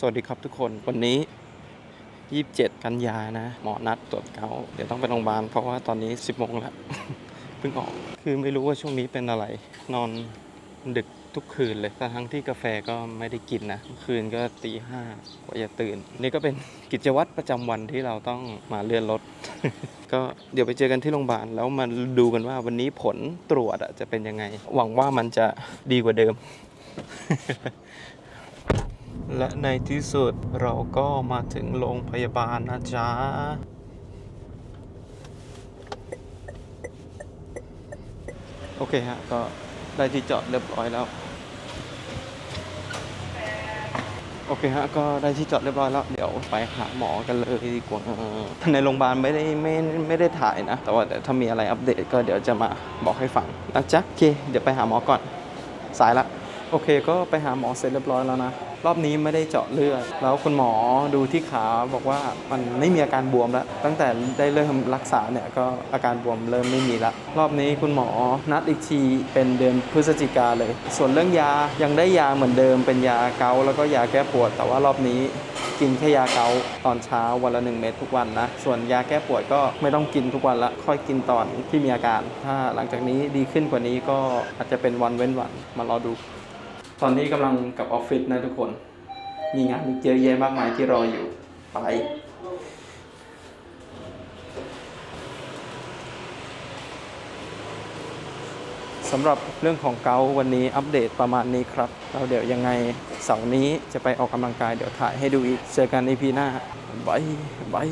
สวัสดีครับทุกคนวันนี้ 27 กันยานะ หมอนัดตรวจเกาเดี๋ยวต้องไปโรงพยาบาลเพราะว่าตอนนี้ 10โมงแล้วเพิ่งออก คือไม่รู้ว่าช่วงนี้เป็นอะไร นอนดึกทุกคืนเลยแต่ทั้งที่กาแฟก็ไม่ได้กินนะ คืนก็ตีห้ากว่าจะตื่น นี่ก็เป็นกิจวัตรประจำวันที่เราต้องมาเลื่อนรถ ก็เดี๋ยวไปเจอกันที่โรงพยาบาล แล้วมาดูกันว่าวันนี้ผลตรวจจะเป็นยังไง หวังว่ามันจะดีกว่าเดิม และในที่สุดเราก็มาถึงโรงพยาบาลนะจ๊ะ โอเคฮะ ก็ได้ที่จอดเรียบร้อยแล้ว โอเคฮะ ก็ได้ที่จอดเรียบร้อยแล้ว เดี๋ยวไปหาหมอกันเลยดีกว่า ในโรงพยาบาลไม่ได้ไม่ไม่ได้ถ่ายนะ แต่ว่าถ้ามีอะไรอัปเดตก็เดี๋ยวจะมาบอกให้ฟังนะจ๊ะ โอเค เดี๋ยวไปหาหมอก่อน สายละ โอเคก็ไปหาหมอเสร็จเรียบร้อยแล้วนะ รอบนี้ไม่ได้เจาะเลือด แล้วคุณหมอดูที่ขาบอกว่ามันไม่มีอาการบวมแล้ว ตั้งแต่ได้เริ่มรักษาเนี่ยก็อาการบวมเริ่มไม่มีละรอบนี้คุณหมอนัดอีกทีเป็นเดือนพฤศจิกาเลย ส่วนเรื่องยายังได้ยาเหมือนเดิมเป็นยาเกาแล้วก็ยาแก้ปวด แต่ว่ารอบนี้กินแค่ยาเกาตอนเช้าวันละหนึ่งเม็ดทุกวันนะ ส่วนยาแก้ปวดก็ไม่ต้องกินทุกวันละ ค่อยกินตอนที่มีอาการ ถ้าหลังจากนี้ดีขึ้นกว่านี้ก็อาจจะเป็นวันเว้นวันมารอดู ตอนนี้กำลังกับออฟฟิศนะทุกคน มีงานเยอะแยะมากมายที่รออยู่ ไป สำหรับเรื่องของเกาวันนี้อัปเดตประมาณนี้ครับแล้วเดี๋ยวยังไงเสาร์นี้จะไปออกกำลังกายเดี๋ยวถ่ายให้ดูอีก เจอกันในพีหน้าบายบาย